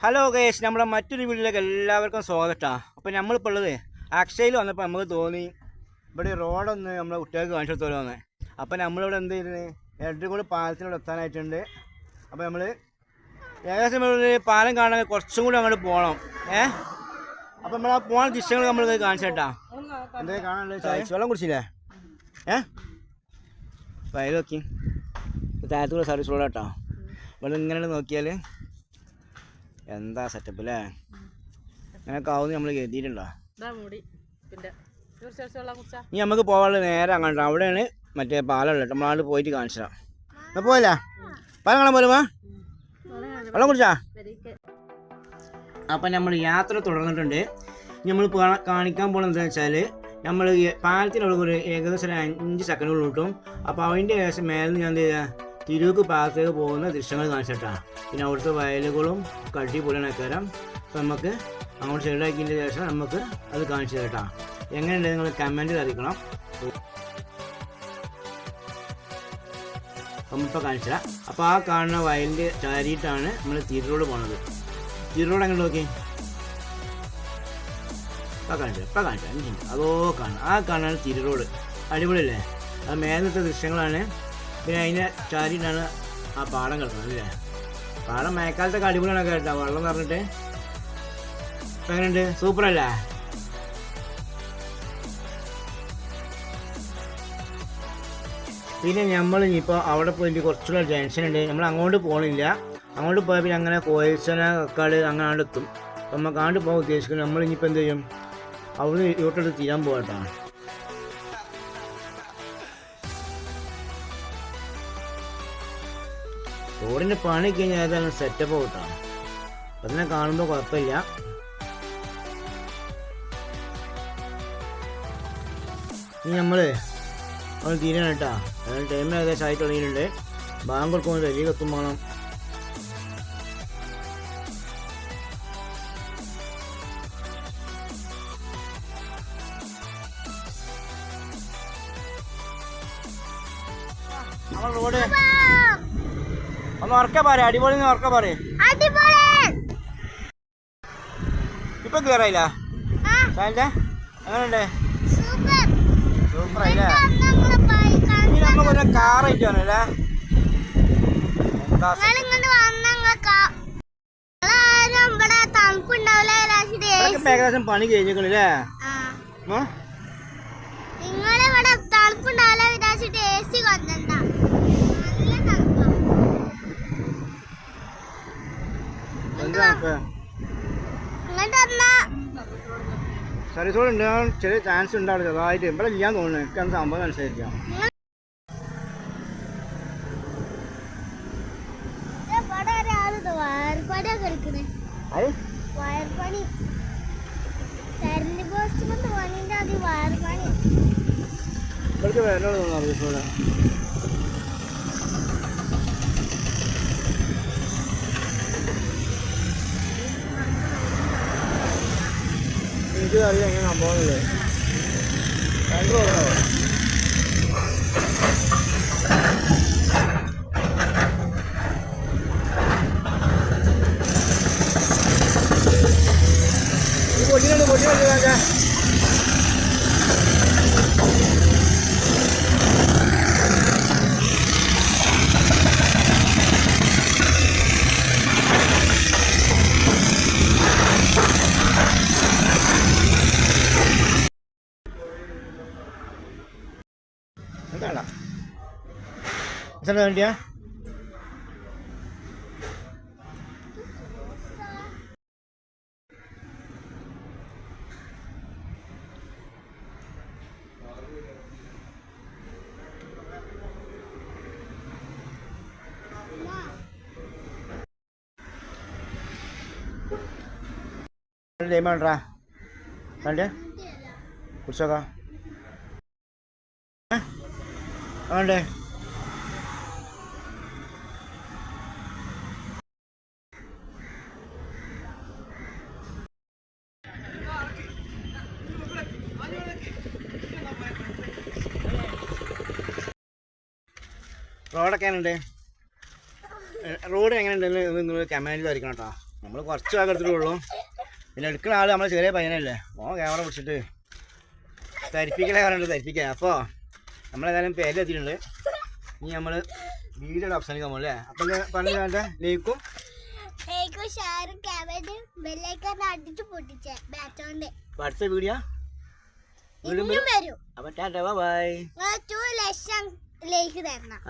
Hello ഗേഷ് നമ്മുടെ മറ്റൊരു വീട്ടിലേക്ക് എല്ലാവർക്കും സ്വാഗതം. അപ്പോൾ നമ്മളിപ്പോൾ ഉള്ളത് അക്ഷയിൽ വന്നപ്പോൾ നമുക്ക് തോന്നി ഇവിടെ റോഡൊന്ന് നമ്മളെ കുട്ടികൾക്ക് കാണിച്ചു കൊടുത്തോലോന്ന് അപ്പോൾ നമ്മളിവിടെ എന്ത് ചെയ്തിരുന്നത് എടരിക്കോട് പാലത്തിനോട് എത്താനായിട്ടുണ്ട്. അപ്പോൾ നമ്മൾ ഏകദേശം പാലം കാണാൻ കുറച്ചും കൂടി അങ്ങോട്ട് പോകണം ഏ? അപ്പോൾ നമ്മൾ ആ പോകുന്ന ദൃശ്യങ്ങൾ നമ്മൾ കാണിച്ചേട്ടാ. എന്തേ കാണാനുള്ളത് വെള്ളം കുടിച്ചില്ലേ? ഏ? അപ്പോൾ അതിൽ നോക്കി. താഴത്തുള്ള സർവീസ് റോഡ് കേട്ടോ ഇവിടെ ഇങ്ങനെ നോക്കിയാൽ എന്താ സെറ്റപ്പ് അല്ലേ അങ്ങനെയൊക്കെ ആവുന്ന നമ്മൾ കരുതിയിട്ടുണ്ടോ? ഇനി നമുക്ക് പോകാനുള്ള നേരെ അങ്ങോട്ട്. അവിടെയാണ് മറ്റേ പാലമുള്ളത് നമ്മളാണ്ട് പോയിട്ട് കാണിച്ചു തരാം പോയില്ല? പാലം കാണാൻ പോലും വെള്ളം കുടിച്ചാ? അപ്പം നമ്മൾ യാത്ര തുടർന്നിട്ടുണ്ട്. ഇനി നമ്മൾ കാണിക്കാൻ പോകുന്നത് എന്താ വെച്ചാൽ നമ്മൾ പാലത്തിനുള്ള ഒരു ഏകദേശം ഒരു അഞ്ച് സെക്കൻഡുകൾ കിട്ടും. അപ്പോൾ അതിന്റെ ഏകദേശം മേലെ ഞാൻ എന്ത് ചെയ്യുക തിരുവക്ക് ഭാഗത്തേക്ക് പോകുന്ന ദൃശ്യങ്ങൾ കാണിച്ചിട്ടാണ് പിന്നെ അവിടുത്തെ വയലുകളും കട്ടിപ്പൊളിയാണ് പോലെ അപ്പോൾ നമുക്ക് അങ്ങോട്ട് സൈഡാക്കിയതിന്റെ ശേഷം നമുക്ക് അത് കാണിച്ചു തരട്ടാ. എങ്ങനെയുണ്ട് നിങ്ങൾ കമന്റിൽ അറിയിക്കണം. നമ്മളിപ്പോൾ കാണിച്ചു തരാം. അപ്പോൾ ആ കാണുന്ന വയലിന്റെ ചാരിയിട്ടാണ് നമ്മൾ തിരുറോഡ് പോണത്. തിരുറോഡ് എങ്ങനെ നോക്കി? ഇപ്പം കാണിച്ചു ഇപ്പം കാണിച്ചു അതോ കാണാം. ആ കാണാൻ തിരുറോഡ് അടിപൊളിയല്ലേ? അത് മേലത്തെ ദൃശ്യങ്ങളാണ് പിന്നെ അതിനെ ചാരിയിട്ടാണ് ആ പാടം കിടക്കുന്നത് അല്ലേ പാടം മഴക്കാലത്തൊക്കെ അടിപൊളിയാണ് കേട്ടോ വെള്ളം നിറഞ്ഞിട്ട്. എങ്ങനെയുണ്ട്? സൂപ്പറല്ലേ? പിന്നെ നമ്മൾ ഇനിയിപ്പോൾ അവിടെ പോയിട്ട് കുറച്ചുകൂടെ ടെൻഷൻ ഉണ്ട്. നമ്മൾ അങ്ങോട്ട് പോകണില്ല അങ്ങോട്ട് പോയാൽ പിന്നെ അങ്ങനെ കോയച്ചന കക്കാട് അങ്ങനെ എത്തും. അപ്പം നമുക്ക് അങ്ങോട്ട് പോകാൻ ഉദ്ദേശിക്കുന്നത് നമ്മൾ ഇനിയിപ്പോൾ എന്ത് ചെയ്യും? അവിടെ യൂട്ടെടുത്ത് തീരാൻ പോകട്ടോ റോഡിന്റെ പണി കഴിഞ്ഞാൽ ഏതാണ് സെറ്റപ്പ് കേട്ടോ അതിനെ കാണുമ്പോൾ കുഴപ്പമില്ല. ഇനി നമ്മൾ അവൾ തീരാണ് കേട്ടാ. അതിന് ടൈം ഏകദേശം ആയി തുടങ്ങിയിട്ടുണ്ട്. ബാങ്ക് കൊടുക്കുമ്പോൾ വലിയ കത്തും വേണം. നമ്മൾ റോഡ് ഒന്ന് ഉറക്കെ പറ അടിപൊളി ഉറക്കെ പറ ഇപ്പൊ കേറായില്ല? എങ്ങനെയുണ്ട്? സൂപ്പർ. ആയില്ലേ ഇനി ഇപ്പൊ ഏകദേശം പണി കഴിഞ്ഞേക്കണല്ലേ? നിങ്ങളിവിടെ തണുപ്പുണ്ടാവില്ല വിചാരിച്ചിട്ട് എ സി കൊണ്ടണ്ട റോഡ് ഉണ്ടാകാൻ ചെറിയ ചാൻസ് ഉണ്ടാവും ചെറുതായിട്ട്. ഇവിടെ ഇല്ലാന്ന് തോന്നുന്നു. എനിക്ക് സംഭവം അനുസരിക്കാം ഇവിടെ ഒരാൾ തോന്നുന്നു അത് വയർപ്പണി കരണ്ട് പോസ്റ്റ് കൊണ്ട് പണിന്റെ അത് വയർപ്പണി ഇവിടേക്ക് വരണോ തോന്നുന്നു സർവീസ് റോഡ് എനിക്ക് അറിയാം എങ്ങനെ സംഭവമില്ലേ രണ്ട് റോഡോ പൊട്ടിനുണ്ട് എത്ര വേണ്ടിയാ ടൈം വേണ്ടാ വേണ്ടേ കുടിച്ചോക്കാം റോഡൊക്കെ എങ്ങനെയുണ്ട് റോഡ് എങ്ങനെയുണ്ടെന്ന് നിങ്ങൾ കമാൻഡിൽ വരയ്ക്കണം കേട്ടോ നമ്മൾ കുറച്ച് ഭാഗം എടുത്തിട്ടുള്ളൂ പിന്നെ എടുക്കുന്ന ആൾ നമ്മളെ ചെറിയ പയ്യനല്ലേ. ഓ ക്യാമറ പിടിച്ചിട്ട് തരിപ്പിക്കണേ പറഞ്ഞിട്ട് തരിപ്പിക്കാൻ അപ്പോൾ നമ്മളേതായാലും പേരിലെത്തിയിട്ടുണ്ട്. ഇനി നമ്മൾ വീഡിയോ അവസാനിക്കാൻ പോകും അല്ലേ അപ്പം പറഞ്ഞു വേണ്ട? ലൈക്കും. ഷെയറും ഷെയറും ബെൽ ഐക്കൺ അടിച്ചു പൊട്ടിച്ചേ. ബാറ്റോണ്ട് അപ്പം അടുത്ത വീഡിയോ വീണ്ടും വരും. അപ്പം ടാറ്റ ബൈ. ടു ലക്ഷം. ലേക്ക് തരണം.